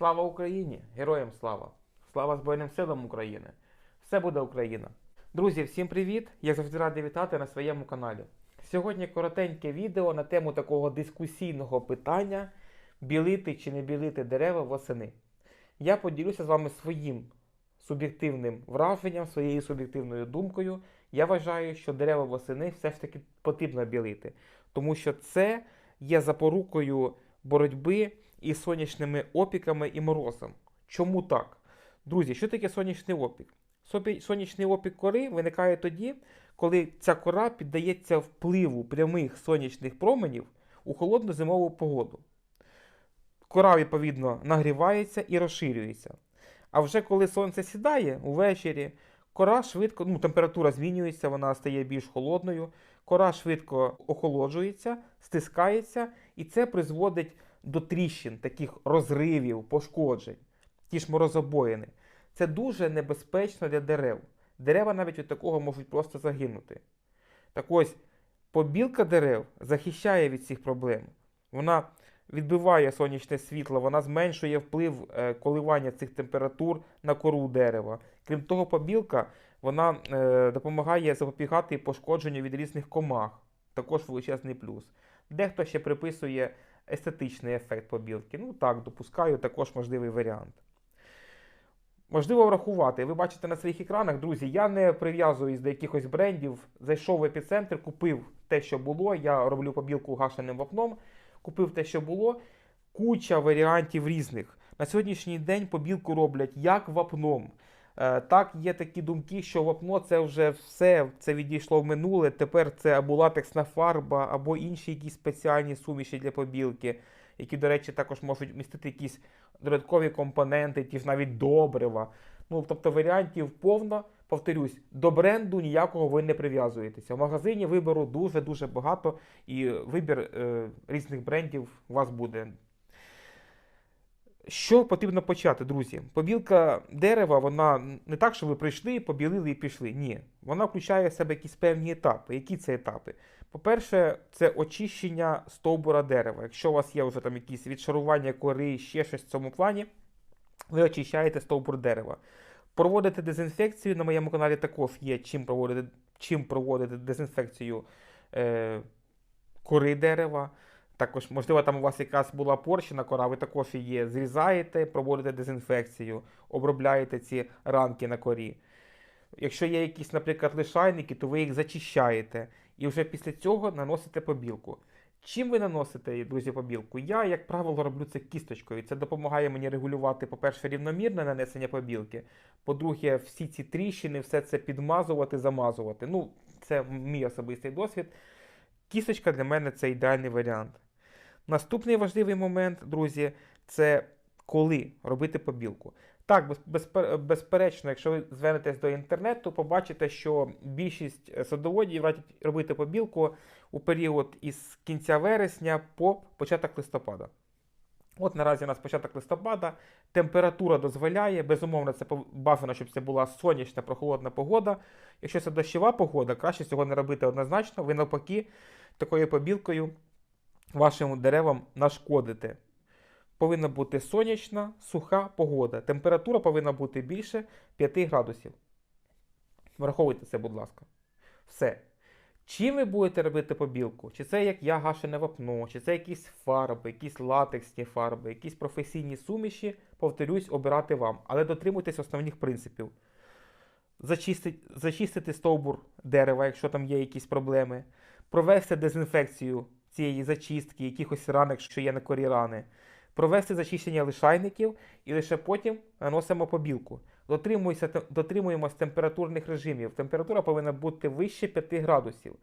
Слава Україні! Героям слава! Слава Збройним силам України! Все буде Україна! Друзі, всім привіт! Я завжди радий вітати на своєму каналі. Сьогодні коротеньке відео на тему такого дискусійного питання: білити чи не білити дерева восени. Я поділюся з вами своїм суб'єктивним враженням, своєю суб'єктивною думкою. Я вважаю, що дерева восени все ж таки потрібно білити, тому що це є запорукою боротьби із сонячними опіками і морозом. Чому так? Друзі, що таке сонячний опік? Сонячний опік кори виникає тоді, коли ця кора піддається впливу прямих сонячних променів у холодну зимову погоду. Кора, відповідно, нагрівається і розширюється. А вже коли сонце сідає увечері, кора швидко, ну, температура змінюється, вона стає більш холодною, кора швидко охолоджується, стискається, і це призводить до тріщин, таких розривів, пошкоджень, ті ж морозобоїни. Це дуже небезпечно для дерев. Дерева навіть від такого можуть просто загинути. Так ось, побілка дерев захищає від цих проблем. Вона відбиває сонячне світло, вона зменшує вплив е, коливання цих температур на кору дерева. Крім того, побілка вона е, допомагає запобігати пошкодженню від різних комах. Також величезний плюс. Дехто ще приписує естетичний ефект побілки. Ну так, допускаю, також можливий варіант. Можливо врахувати. Ви бачите на своїх екранах, друзі, я не прив'язуюсь до якихось брендів. Зайшов в епіцентр, купив те, що було. Я роблю побілку гашеним вапном, купив те, що було. Куча варіантів різних. На сьогоднішній день побілку роблять як вапном. Е, Так, є такі думки, що вапно це вже все, це відійшло в минуле. Тепер це або латексна фарба, або інші якісь спеціальні суміші для побілки, які, до речі, також можуть містити якісь додаткові компоненти, ті ж навіть добрива. Ну, тобто варіантів повно. Повторюсь, до бренду ніякого ви не прив'язуєтеся. В магазині вибору дуже-дуже багато, і вибір е, різних брендів у вас буде. Що потрібно почати, друзі? Побілка дерева, вона не так, що ви прийшли, побілили і пішли. Ні. Вона включає в себе якісь певні етапи. Які це етапи? По-перше, це очищення стовбура дерева. Якщо у вас є вже там якісь відшарування кори, ще щось в цьому плані, ви очищаєте стовбур дерева. Проводити дезінфекцію на моєму каналі також є чим проводити, чим проводити дезінфекцію е, кори дерева. Також, можливо, там у вас якась була порщина кора, ви також її зрізаєте, проводите дезінфекцію, обробляєте ці ранки на корі. Якщо є якісь, наприклад, лишайники, то ви їх зачищаєте і вже після цього наносите побілку. Чим ви наносите, друзі, побілку? Я, як правило, роблю це кісточкою. Це допомагає мені регулювати, по-перше, рівномірне нанесення побілки. По-друге, всі ці тріщини, все це підмазувати, замазувати. Ну, це мій особистий досвід. Кісточка для мене це ідеальний варіант. Наступний важливий момент, друзі, це коли робити побілку. Так, безперечно, якщо ви звернетесь до інтернету, побачите, що більшість садоводів радять робити побілку у період із кінця вересня по початок листопада. От наразі у нас початок листопада, температура дозволяє, безумовно, це бажано, щоб це була сонячна, прохолодна погода. Якщо це дощова погода, краще цього не робити однозначно. Ви навпаки такою побілкою вашим деревам нашкодите. Повинна бути сонячна, суха погода. Температура повинна бути більше 5 градусів. Враховуйте це, будь ласка. Все. Чим ви будете робити побілку? Чи це як я гашене вапно, чи це якісь фарби, якісь латексні фарби, якісь професійні суміші, повторюсь, обирати вам. Але дотримуйтесь основних принципів. Зачистити, зачистити стовбур дерева, якщо там є якісь проблеми, провести дезінфекцію цієї зачистки, якихось ранок, що є на корі рани, провести зачищення лишайників і лише потім наносимо побілку. Дотримуємось температурних режимів. Температура повинна бути вище 5 градусів.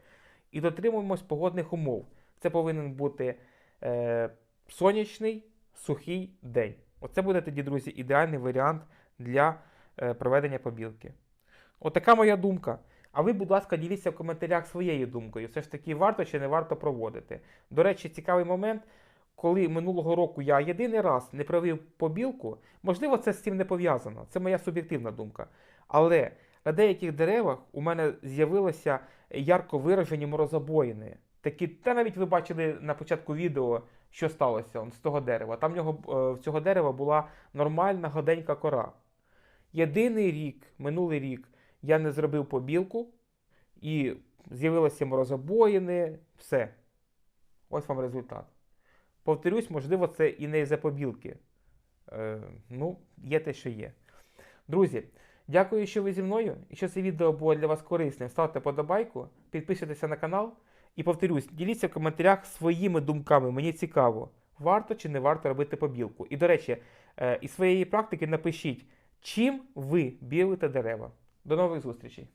І дотримуємось погодних умов. Це повинен бути е, сонячний, сухий день. Оце буде тоді, друзі, ідеальний варіант для е, проведення побілки. Отака моя думка. А ви, будь ласка, діліться в коментарях своєю думкою. Все ж таки, варто чи не варто проводити. До речі, цікавий момент, коли минулого року я єдиний раз не провів побілку, можливо, це з цим не пов'язано. Це моя суб'єктивна думка. Але на деяких деревах у мене з'явилися ярко виражені морозобоїни. Такі, та навіть ви бачили на початку відео, що сталося з того дерева. Там в, нього, е, в цього дерева була нормальна гладенька кора. Єдиний рік, минулий рік, я не зробив побілку, і з'явилися морозобоїни, все. Ось вам результат. Повторюсь, можливо, це і не за побілки. Е, ну, є те, що є. Друзі, дякую, що ви зі мною. Якщо це відео було для вас корисним, ставте подобайку, підписуйтеся на канал. І повторюсь, діліться в коментарях своїми думками. Мені цікаво, варто чи не варто робити побілку. І, до речі, е, із своєї практики напишіть, чим ви білите дерева. До нових зустрічей!